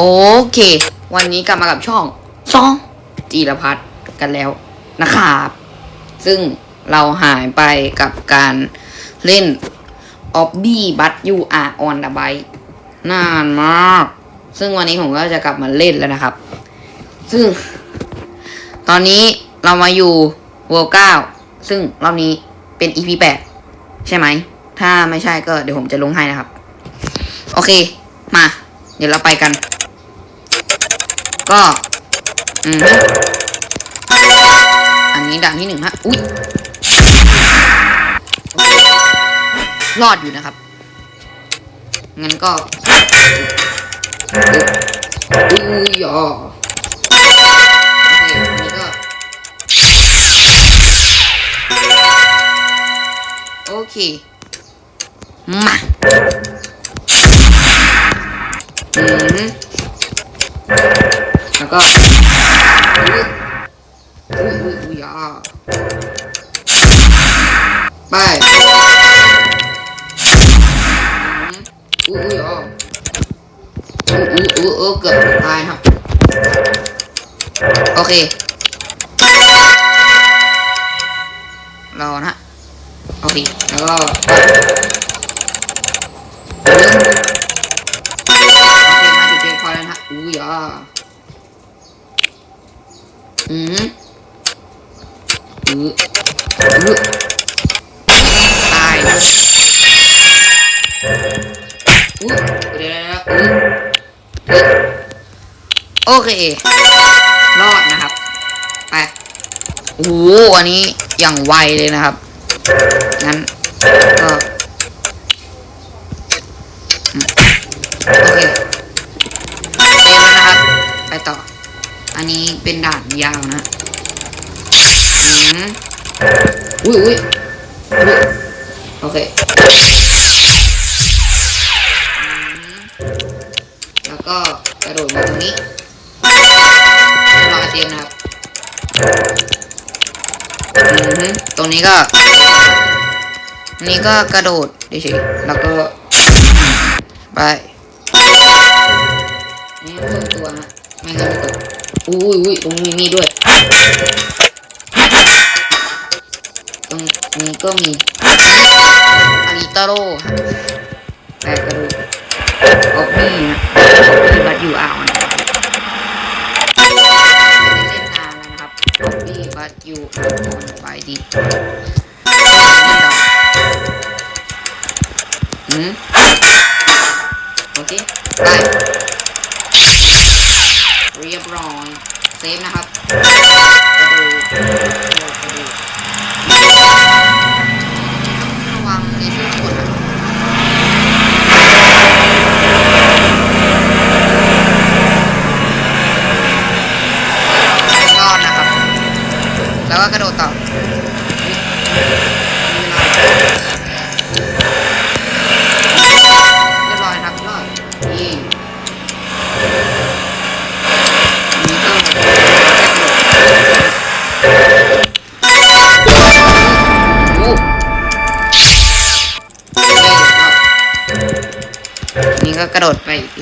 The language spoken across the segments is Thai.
โอเค วันนี้กลับมากับช่องซองจีรพัฒน์กันแล้วนะครับซึ่งเราหายไปกับการเล่น o b b y but you are on the bike นานมาก ซึ่งวันนี้ผมก็จะกลับมาเล่นแล้วนะครับ ซึ่ง ตอนนี้เรามาอยู่ World 9ซึ่งรอบนี้เป็น EP 8ใช่ไหม ถ้าไม่ใช่ก็เดี๋ยวผมจะลงให้นะครับ โอเค มา เดี๋ยวเราไปกัน ก็อืมอันนี้ด่านที่หนึ่งฮะอุ้ยรอดอยู่นะครับ งั้นก็อุ้ยอ๋อโอเค มา อืม แล้วก็อุ้ยอุ้ยอุ้ยอะไปอืมอุ้ยอุ้ยอะอุ้ยอุ้ยอุ้ยเกือบตายครับโอเครอนะโอเคแล้วก็ โอเค รอดนะครับ ไปโอ้โหอันนี้อย่างไวเลยนะครับ งั้นก็อืมโอเคเรียนแล้วนะครับ ไปต่อ อันนี้เป็นด่านยาวนะอืมอุ้ยอุ้ยอุ้ยโอเค แล้วก็กระโดดมาตรงนี้ เตรียมนะครับอือฮึตรงนี้ก็ นี่ก็กระโดดเฉยแล้วก็ไปนี่ส่วนตัวนะไม่งั้นจะตกอุ้ยอุ้ยตรงนี้มีด้วย ตรงนี้ก็มีอาริตาโร่ฮะแปลกระโดดออกนี่นะออกนี่บัดอยู่อ่าวนะ นี่บัดอยู่อ่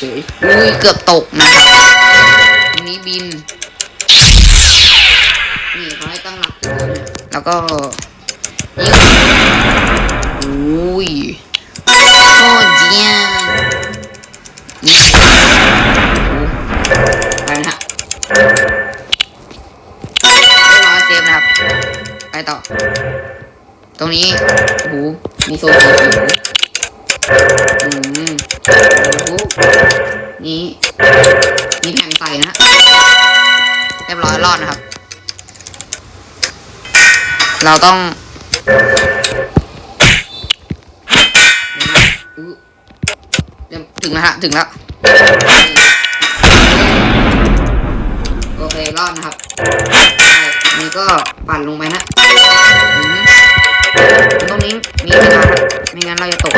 เฉยๆอุ้ยเกือบตกนะครับอันนี้บิน นี่เขาให้ตั้งหลักแล้วก็นี่อุ้ยโคตรเจียนนี่ไปนะเรียบร้อยเซฟนะครับ ไปต่อ ตรงนี้โอ้โหมีโซนสีเขียว นี่มีแผ่นใส่นะฮะเรียบร้อยรอดนะครับ เราต้องอุ๊ยเดี๋ยวถึงแล้วฮะถึงแล้วโอเครอดนะครับนนี้ก็ปั่นลงไปนะตรงนี้มีเวลาครับไม่งั้นเราจะตก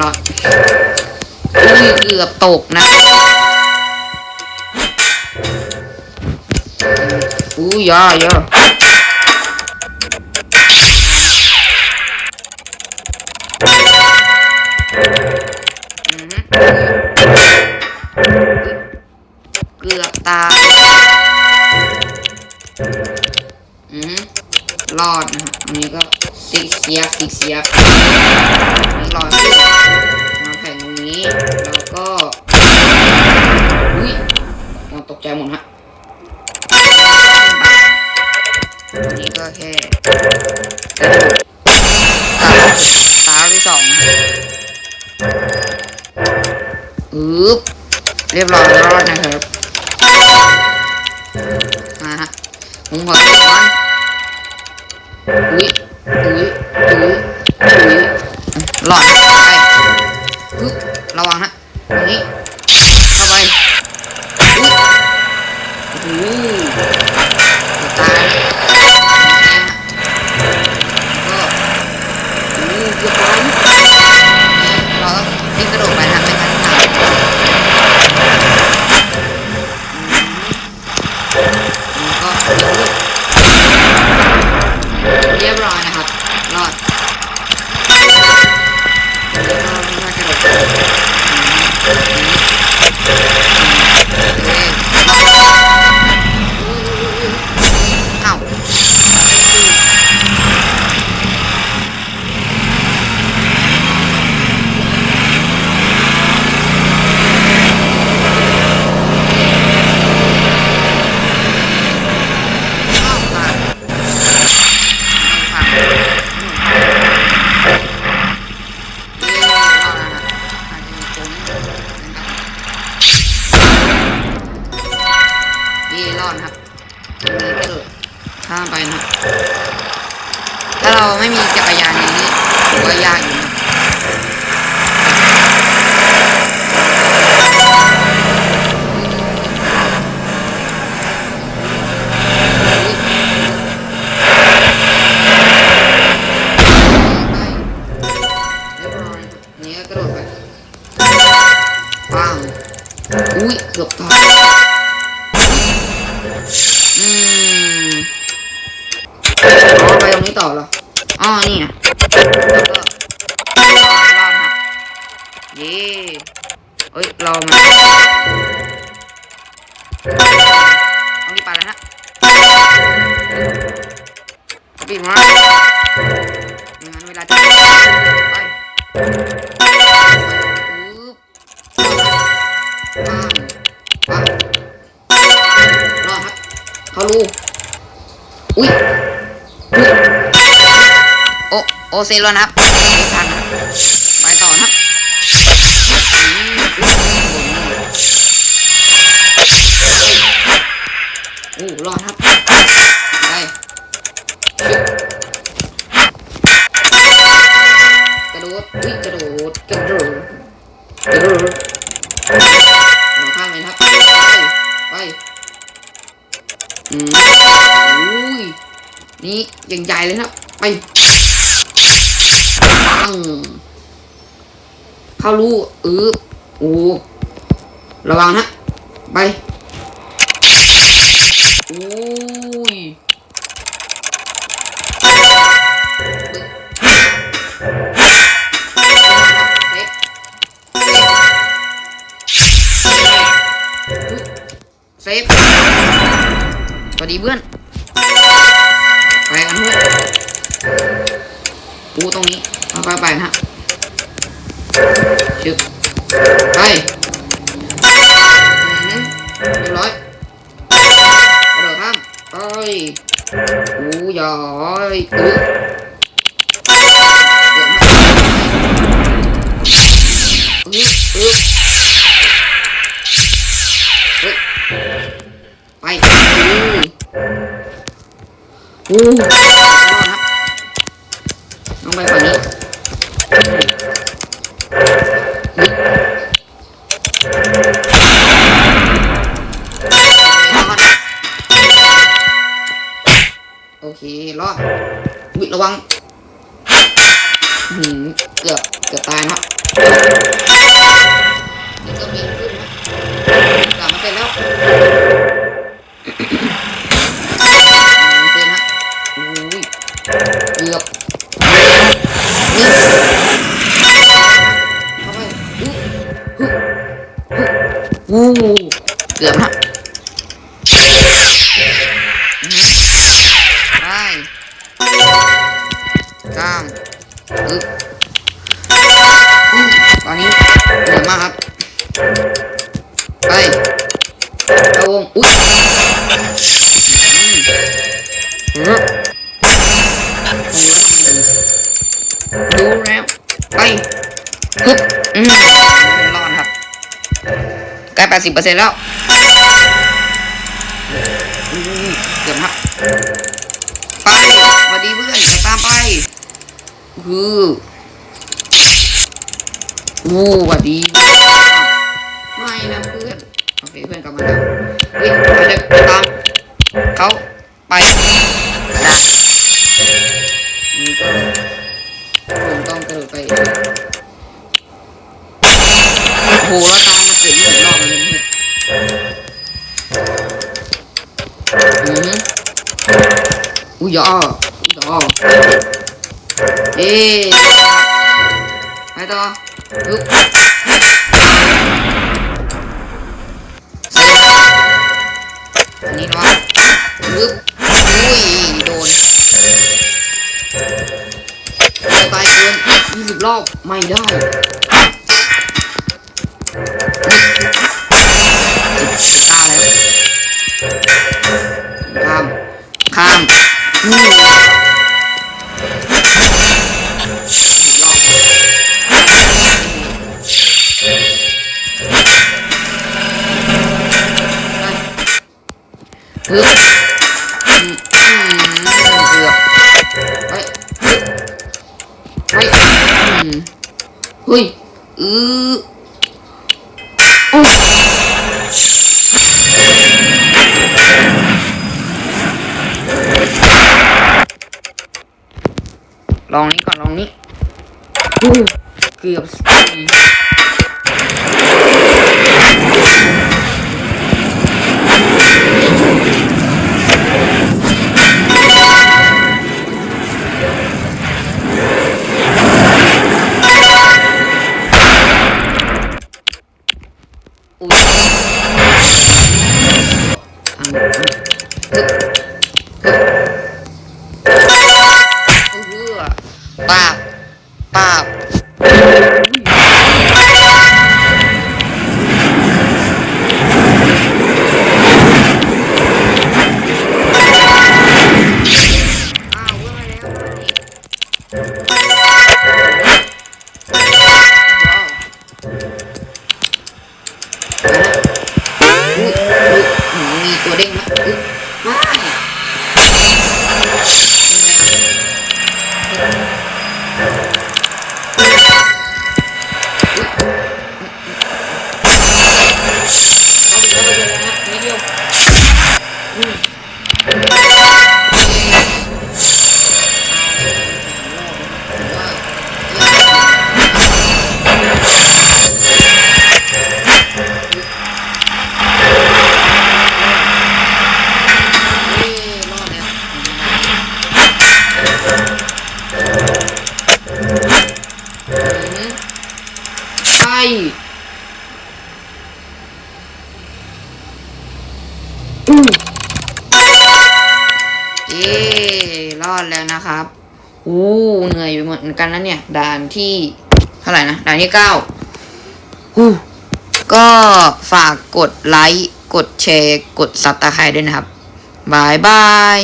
รอดเกือบตกนะ อู้ยอยอเกือตาอืมรอดนะฮะอันนี้ก็สิกเสียสิกเสียก แล้วก็อุ้ยมองตกใจหมดฮะอันนี้ก็แค่ตาตาที่สองนะอึ๊บเรียบร้อยรอดนะครับมาฮะผมขอตัวก่อนอุ้ยอุ้ยอุ้ยอุ้ยหลอด น เย้เอ้ยรอมาเอานี่ไปแล้วฮะเอาปิดมาไม่งั้นเวลาจะไปไปปึ๊บปังปังรอครับเขารู้อุ้ยอุ๊ยโอโอเซโลนะครับไม่ทันนะไปต่อนะครับอืมอุ๊ย โอ้รอดครับไปกระโดดอุ้ยกระโดด กระโดด กระโดดเราข้ามไปนะครับ ไป ไป อืมอุ้ย นี่ยังใหญ่เลยนะไปปัง เข้ารูเออโอ้ระวังนะไปโอ้ยเซฟเซฟสวัสดีเพื่อนไปกันเพื่อนปูตรงนี้เอาไปไปนะฮะ ชึบไปอืมเรียบร้อยกระโดดข้ามไปปูยอยอึ๊บเกือบไม่อึ๊บอึ๊บเฮ้ยไปอู้ายนะครับนี่ก็นขึ้นนะกลับมาเสร็จแล้วเสร็จฮะอุ้ยเกือบนี่เข้าไปอู้เกือบฮะอือไปก้ามอึ๊บ มากครับ ไปเข้าวงอุ้ยอืมเออโอ้แล้วทำไมถึงรู้แล้วไปฮึบอืมรอดครับใกล้แปดสิบเปอร์เซ็นต์แล้วเกือบครับ ไปสวัสดีเพื่อนจะตามไปคือ อู้วัสดี ไม่นะเพื่อน โอเคเพื่อนกลับมาแล้วเฮ้ยไปเลยไปตามเขาไปนะนี่ก็ผมต้องกระโดดไปโอ้โหแล้วน้องมันเกิดเรื่องรอบเลยเพื่อนอือออุ้ยยออุ้ยยอเอ๊ะไปต่อ อันนี้เนาะปึ๊บอุ้ยโดนไปไปเกินยี่สิบรอบไม่ได้ ไปอืมเฮ้ยอือโอ้ลองนี้ก่อนลองนี้เกือบสี่ เย้รอดแล้วนะครับอู้เหนื่อยอยู่เหมือนกันนะเนี่ย ด่านที่เท่าไหร่นะ ด่านที่เก้าอู้ก็ฝากกดไลค์ กดแชร์ กดซับตะไคร้ด้วยนะครับบายบาย